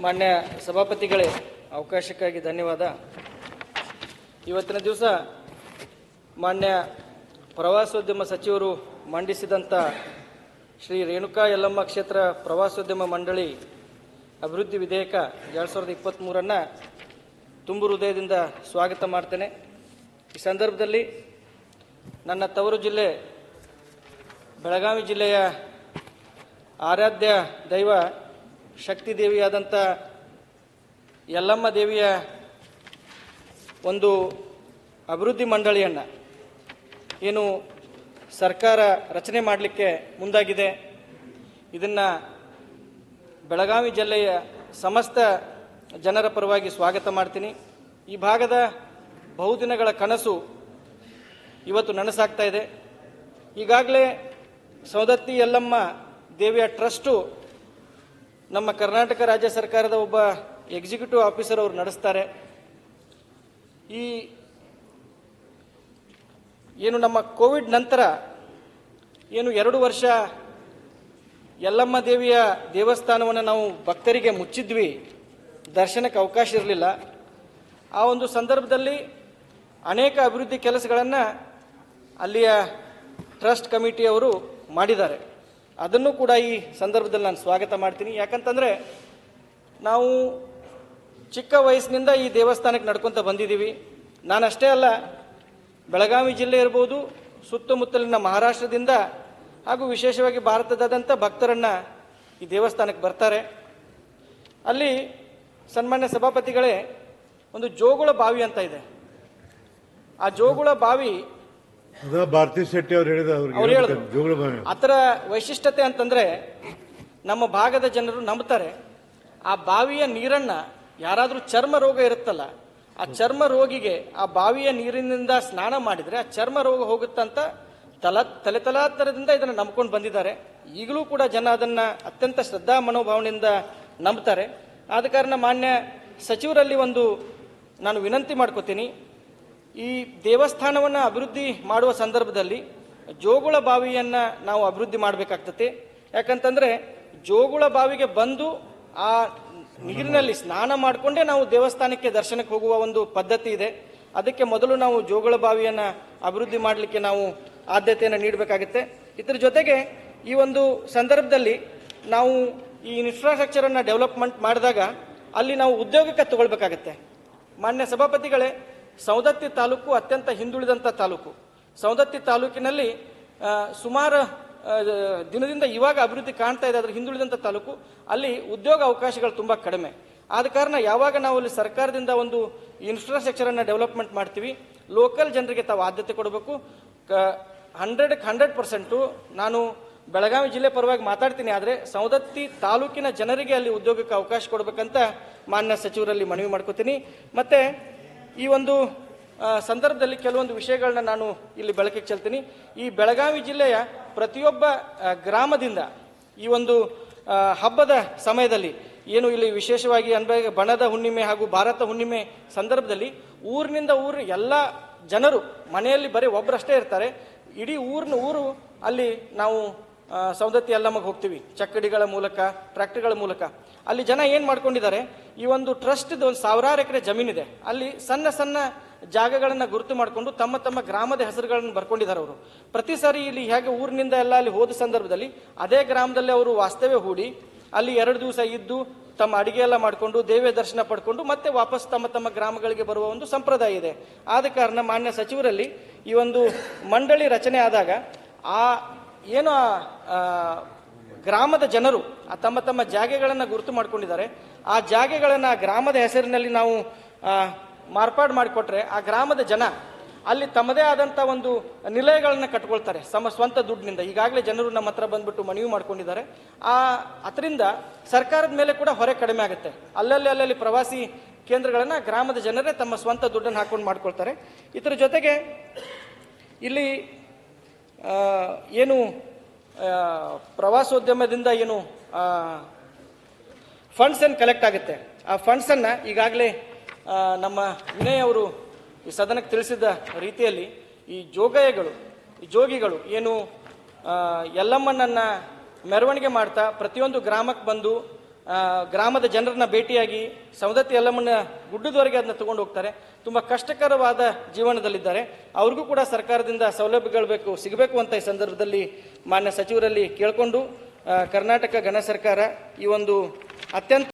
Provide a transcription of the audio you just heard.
ಮಾನ್ಯ ಸಭಾಪತಿಗಳೇ, ಅವಕಾಶಕ್ಕಾಗಿ ಧನ್ಯವಾದ. ಇವತ್ತಿನ ದಿವಸ ಮಾನ್ಯ ಪ್ರವಾಸೋದ್ಯಮ ಸಚಿವರು ಮಂಡಿಸಿದಂಥ ಶ್ರೀ ರೇಣುಕಾ ಯಲ್ಲಮ್ಮ ಕ್ಷೇತ್ರ ಪ್ರವಾಸೋದ್ಯಮ ಮಂಡಳಿ ಅಭಿವೃದ್ಧಿ ವಿಧೇಯಕ ಎರಡು ಸಾವಿರದ ಇಪ್ಪತ್ತ್ಮೂರನ್ನು ತುಂಬು ಹೃದಯದಿಂದ ಸ್ವಾಗತ ಮಾಡ್ತೇನೆ. ಈ ಸಂದರ್ಭದಲ್ಲಿ ನನ್ನ ತವರು ಜಿಲ್ಲೆ, ಬೆಳಗಾವಿ ಜಿಲ್ಲೆಯ ಆರಾಧ್ಯ ದೈವ ಶಕ್ತಿ ದೇವಿಯಾದಂಥ ಯಲ್ಲಮ್ಮ ದೇವಿಯ ಒಂದು ಅಭಿವೃದ್ಧಿ ಮಂಡಳಿಯನ್ನು ಏನು ಸರ್ಕಾರ ರಚನೆ ಮಾಡಲಿಕ್ಕೆ ಮುಂದಾಗಿದೆ. ಇದನ್ನು ಬೆಳಗಾವಿ ಜಿಲ್ಲೆಯ ಸಮಸ್ತ ಜನರ ಪರವಾಗಿ ಸ್ವಾಗತ ಮಾಡ್ತೀನಿ. ಈ ಭಾಗದ ಬಹುದಿನಗಳ ಕನಸು ಇವತ್ತು ನನಸಾಗ್ತಾ ಇದೆ. ಈಗಾಗಲೇ ಸೌದತ್ತಿ ಯಲ್ಲಮ್ಮ ದೇವಿಯ ಟ್ರಸ್ಟು ನಮ್ಮ ಕರ್ನಾಟಕ ರಾಜ್ಯ ಸರ್ಕಾರದ ಒಬ್ಬ ಎಕ್ಸಿಕ್ಯೂಟಿವ್ ಆಫೀಸರ್ ಅವರು ನಡೆಸ್ತಾರೆ. ಈ ಏನು ನಮ್ಮ ಕೋವಿಡ್ ನಂತರ ಏನು ಎರಡು ವರ್ಷ ಯಲ್ಲಮ್ಮ ದೇವಿಯ ದೇವಸ್ಥಾನವನ್ನು ನಾವು ಭಕ್ತರಿಗೆ ಮುಚ್ಚಿದ್ವಿ. ದರ್ಶನಕ್ಕೆ ಅವಕಾಶ ಇರಲಿಲ್ಲ. ಆ ಒಂದು ಸಂದರ್ಭದಲ್ಲಿ ಅನೇಕ ಅಭಿವೃದ್ಧಿ ಕೆಲಸಗಳನ್ನು ಅಲ್ಲಿಯ ಟ್ರಸ್ಟ್ ಕಮಿಟಿಯವರು ಮಾಡಿದ್ದಾರೆ. ಅದನ್ನು ಕೂಡ ಈ ಸಂದರ್ಭದಲ್ಲಿ ನಾನು ಸ್ವಾಗತ ಮಾಡ್ತೀನಿ. ಯಾಕಂತಂದರೆ ನಾವು ಚಿಕ್ಕ ವಯಸ್ಸಿನಿಂದ ಈ ದೇವಸ್ಥಾನಕ್ಕೆ ನಡ್ಕೊತ ಬಂದಿದ್ದೀವಿ. ನಾನಷ್ಟೇ ಅಲ್ಲ, ಬೆಳಗಾವಿ ಜಿಲ್ಲೆ ಇರ್ಬೋದು, ಸುತ್ತಮುತ್ತಲಿನ ಮಹಾರಾಷ್ಟ್ರದಿಂದ ಹಾಗೂ ವಿಶೇಷವಾಗಿ ಭಾರತದಾದಂಥ ಭಕ್ತರನ್ನು ಈ ದೇವಸ್ಥಾನಕ್ಕೆ ಬರ್ತಾರೆ. ಅಲ್ಲಿ ಸನ್ಮಾನ್ಯ ಸಭಾಪತಿಗಳೇ ಒಂದು ಜೋಗುಳ ಬಾವಿ ಅಂತ ಇದೆ. ಆ ಜೋಗುಳ ಬಾವಿ ಭಾರತಿ ಶೆಟ್ಟಿ ಅವ್ರು ಹೇಳಿದ ಅವ್ರು ಹೇಳಿದ್ರು. ಜೋಗುಳ ಬಾವಿ ಅದರ ವೈಶಿಷ್ಟ್ಯತೆ ಅಂತಂದ್ರೆ ನಮ್ಮ ಭಾಗದ ಜನರು ನಂಬ್ತಾರೆ. ಆ ಬಾವಿಯ ನೀರನ್ನ ಯಾರಾದರೂ ಚರ್ಮ ರೋಗ ಇರುತ್ತಲ್ಲ ಆ ಚರ್ಮ ರೋಗಿಗೆ ಆ ಬಾವಿಯ ನೀರಿನಿಂದ ಸ್ನಾನ ಮಾಡಿದ್ರೆ ಆ ಚರ್ಮ ರೋಗ ಹೋಗುತ್ತಂತ ತಲ ತಲೆ ತಲಾಂತರದಿಂದ ಇದನ್ನು ನಂಬ್ಕೊಂಡು ಬಂದಿದ್ದಾರೆ. ಈಗಲೂ ಕೂಡ ಜನ ಅದನ್ನ ಅತ್ಯಂತ ಶ್ರದ್ಧಾ ಮನೋಭಾವನೆಯಿಂದ ನಂಬ್ತಾರೆ. ಆದ ಕಾರಣ ಮಾನ್ಯ ಸಚಿವರಲ್ಲಿ ಒಂದು ನಾನು ವಿನಂತಿ ಮಾಡ್ಕೋತೀನಿ. ಈ ದೇವಸ್ಥಾನವನ್ನು ಅಭಿವೃದ್ಧಿ ಮಾಡುವ ಸಂದರ್ಭದಲ್ಲಿ ಜೋಗುಳ ಬಾವಿಯನ್ನು ನಾವು ಅಭಿವೃದ್ಧಿ ಮಾಡಬೇಕಾಗ್ತದೆ ಯಾಕಂತಂದರೆ ಜೋಗುಳ ಬಾವಿಗೆ ಬಂದು ಆ ನೀರಿನಲ್ಲಿ ಸ್ನಾನ ಮಾಡಿಕೊಂಡೇ ನಾವು ದೇವಸ್ಥಾನಕ್ಕೆ ದರ್ಶನಕ್ಕೆ ಹೋಗುವ ಒಂದು ಪದ್ಧತಿ ಇದೆ. ಅದಕ್ಕೆ ಮೊದಲು ನಾವು ಜೋಗುಳ ಬಾವಿಯನ್ನು ಅಭಿವೃದ್ಧಿ ಮಾಡಲಿಕ್ಕೆ ನಾವು ಆದ್ಯತೆಯನ್ನು ನೀಡಬೇಕಾಗುತ್ತೆ. ಇದರ ಜೊತೆಗೆ ಈ ಒಂದು ಸಂದರ್ಭದಲ್ಲಿ ನಾವು ಈ ಇನ್ಫ್ರಾಸ್ಟ್ರಕ್ಚರನ್ನು ಡೆವಲಪ್ಮೆಂಟ್ ಮಾಡಿದಾಗ ಅಲ್ಲಿ ನಾವು ಉದ್ಯೋಗಕ್ಕೆ ತಗೊಳ್ಬೇಕಾಗತ್ತೆ. ಮಾನ್ಯ ಸಭಾಪತಿಗಳೇ ಸೌದತ್ತಿ ತಾಲೂಕು ಅತ್ಯಂತ ಹಿಂದುಳಿದಂಥ ತಾಲೂಕು. ಸೌದತ್ತಿ ತಾಲೂಕಿನಲ್ಲಿ ಸುಮಾರು ದಿನದಿಂದ ಇವಾಗ ಅಭಿವೃದ್ಧಿ ಕಾಣ್ತಾ ಇದೆ ಅದರ ಹಿಂದುಳಿದಂಥ ತಾಲೂಕು. ಅಲ್ಲಿ ಉದ್ಯೋಗ ಅವಕಾಶಗಳು ತುಂಬ ಕಡಿಮೆ. ಆದ ಕಾರಣ ಯಾವಾಗ ನಾವು ಅಲ್ಲಿ ಸರ್ಕಾರದಿಂದ ಒಂದು ಇನ್ಫ್ರಾಸ್ಟ್ರಕ್ಚರನ್ನು ಡೆವಲಪ್ಮೆಂಟ್ ಮಾಡ್ತೀವಿ ಲೋಕಲ್ ಜನರಿಗೆ ತಾವು ಆದ್ಯತೆ ಕೊಡಬೇಕು. ಕ ಹಂಡ್ರೆಡ್ಗೆ ಹಂಡ್ರೆಡ್ ಪರ್ಸೆಂಟು ನಾನು ಬೆಳಗಾವಿ ಜಿಲ್ಲೆ ಪರವಾಗಿ ಮಾತಾಡ್ತೀನಿ, ಆದರೆ ಸೌದತ್ತಿ ತಾಲೂಕಿನ ಜನರಿಗೆ ಅಲ್ಲಿ ಉದ್ಯೋಗಕ್ಕೆ ಅವಕಾಶ ಕೊಡಬೇಕಂತ ಮಾನ್ಯ ಸಚಿವರಲ್ಲಿ ಮನವಿ ಮಾಡ್ಕೋತೀನಿ. ಮತ್ತು ಈ ಒಂದು ಸಂದರ್ಭದಲ್ಲಿ ಕೆಲವೊಂದು ವಿಷಯಗಳನ್ನ ನಾನು ಇಲ್ಲಿ ಬೆಳಕಿಗೆ ಚೆಲ್ತೀನಿ. ಈ ಬೆಳಗಾವಿ ಜಿಲ್ಲೆಯ ಪ್ರತಿಯೊಬ್ಬ ಗ್ರಾಮದಿಂದ ಈ ಒಂದು ಹಬ್ಬದ ಸಮಯದಲ್ಲಿ ಏನು ಇಲ್ಲಿ ವಿಶೇಷವಾಗಿ ಅಂದ್ರೆ ಬಣದ ಹುಣ್ಣಿಮೆ ಹಾಗೂ ಭಾರತ ಹುಣ್ಣಿಮೆ ಸಂದರ್ಭದಲ್ಲಿ ಊರಿನಿಂದ ಊರು ಎಲ್ಲ ಜನರು ಮನೆಯಲ್ಲಿ ಬರೀ ಒಬ್ಬರಷ್ಟೇ ಇರ್ತಾರೆ. ಇಡೀ ಊರಿನ ಊರು ಅಲ್ಲಿ ನಾವು ಸೌದತ್ತಿ ಅಲ್ಲಮಗೆ ಹೋಗ್ತೀವಿ. ಚಕ್ಕಡಿಗಳ ಮೂಲಕ, ಟ್ರ್ಯಾಕ್ಟರ್ಗಳ ಮೂಲಕ. ಅಲ್ಲಿ ಜನ ಏನು ಮಾಡ್ಕೊಂಡಿದ್ದಾರೆ, ಈ ಒಂದು ಟ್ರಸ್ಟ್ದು ಒಂದು ಸಾವಿರಾರು ಎಕರೆ ಜಮೀನಿದೆ. ಅಲ್ಲಿ ಸಣ್ಣ ಸಣ್ಣ ಜಾಗಗಳನ್ನು ಗುರುತು ಮಾಡಿಕೊಂಡು ತಮ್ಮ ತಮ್ಮ ಗ್ರಾಮದ ಹೆಸರುಗಳನ್ನು ಬರ್ಕೊಂಡಿದ್ದಾರೆ ಅವರು. ಪ್ರತಿ ಸಾರಿ ಇಲ್ಲಿ ಹೇಗೆ ಊರಿನಿಂದ ಎಲ್ಲ ಅಲ್ಲಿ ಹೋದ ಸಂದರ್ಭದಲ್ಲಿ ಅದೇ ಗ್ರಾಮದಲ್ಲಿ ಅವರು ವಾಸ್ತವ್ಯ ಹೂಡಿ, ಅಲ್ಲಿ ಎರಡು ದಿವಸ ಇದ್ದು ತಮ್ಮ ಅಡಿಗೆ ಎಲ್ಲ ಮಾಡಿಕೊಂಡು, ದೇವಿಯ ದರ್ಶನ ಪಡ್ಕೊಂಡು ಮತ್ತೆ ವಾಪಸ್ ತಮ್ಮ ತಮ್ಮ ಗ್ರಾಮಗಳಿಗೆ ಬರುವ ಒಂದು ಸಂಪ್ರದಾಯ ಇದೆ. ಆದ ಕಾರಣ ಮಾನ್ಯ ಸಚಿವರಲ್ಲಿ ಈ ಒಂದು ಮಂಡಳಿ ರಚನೆ ಆದಾಗ ಆ ಏನು ಗ್ರಾಮದ ಜನರು ತಮ್ಮ ತಮ್ಮ ಜಾಗೆಗಳನ್ನು ಗುರುತು ಮಾಡ್ಕೊಂಡಿದ್ದಾರೆ. ಆ ಜಾಗೆಗಳನ್ನು ಗ್ರಾಮದ ಹೆಸರಿನಲ್ಲಿ ನಾವು ಮಾರ್ಪಾಡು ಮಾಡಿಕೊಟ್ರೆ ಆ ಗ್ರಾಮದ ಜನ ಅಲ್ಲಿ ತಮ್ಮದೇ ಆದಂಥ ಒಂದು ನಿಲಯಗಳನ್ನು ಕಟ್ಕೊಳ್ತಾರೆ, ತಮ್ಮ ಸ್ವಂತ ದುಡ್ಡಿನಿಂದ. ಈಗಾಗಲೇ ಜನರು ನಮ್ಮ ಹತ್ರ ಬಂದ್ಬಿಟ್ಟು ಮನವಿ ಮಾಡ್ಕೊಂಡಿದ್ದಾರೆ. ಆ, ಅದರಿಂದ ಸರ್ಕಾರದ ಮೇಲೆ ಕೂಡ ಹೊರೆ ಕಡಿಮೆ ಆಗುತ್ತೆ. ಅಲ್ಲಲ್ಲಿ ಅಲ್ಲಲ್ಲಿ ಪ್ರವಾಸಿ ಕೇಂದ್ರಗಳನ್ನು ಗ್ರಾಮದ ಜನರೇ ತಮ್ಮ ಸ್ವಂತ ದುಡ್ಡನ್ನು ಹಾಕೊಂಡು ಮಾಡ್ಕೊಳ್ತಾರೆ. ಇದರ ಜೊತೆಗೆ ಇಲ್ಲಿ ಏನು ಪ್ರವಾಸೋದ್ಯಮದಿಂದ ಏನು ಫಂಡ್ಸ್ ಏನು ಕಲೆಕ್ಟ್ ಆಗುತ್ತೆ. ಆ ಫಂಡ್ಸನ್ನು ಈಗಾಗಲೇ ನಮ್ಮ ವಿನಯ್ ಅವರು ಈ ಸದನಕ್ಕೆ ತಿಳಿಸಿದ ರೀತಿಯಲ್ಲಿ ಈ ಜೋಗಯಗಳು ಈ ಜೋಗಿಗಳು ಏನು ಎಲ್ಲಮ್ಮನನ್ನು ಮೆರವಣಿಗೆ ಮಾಡ್ತಾ ಪ್ರತಿಯೊಂದು ಗ್ರಾಮಕ್ಕೆ ಬಂದು ಗ್ರಾಮದ ಜನರನ್ನ ಭೇಟಿಯಾಗಿ ಸವದತ್ತಿ ಎಲ್ಲಮ್ಮನ ಗುಡ್ಡದವರೆಗೆ ಅದನ್ನ ತಗೊಂಡು ಹೋಗ್ತಾರೆ. ತುಂಬ ಕಷ್ಟಕರವಾದ ಜೀವನದಲ್ಲಿದ್ದಾರೆ. ಅವ್ರಿಗೂ ಕೂಡ ಸರ್ಕಾರದಿಂದ ಸೌಲಭ್ಯಗಳು ಬೇಕು, ಸಿಗಬೇಕು ಅಂತ ಈ ಸಂದರ್ಭದಲ್ಲಿ ಮಾನ್ಯ ಸಚಿವರಲ್ಲಿ ಕೇಳಿಕೊಂಡು ಕರ್ನಾಟಕ ಗಣ ಸರ್ಕಾರ ಈ ಒಂದು ಅತ್ಯಂತ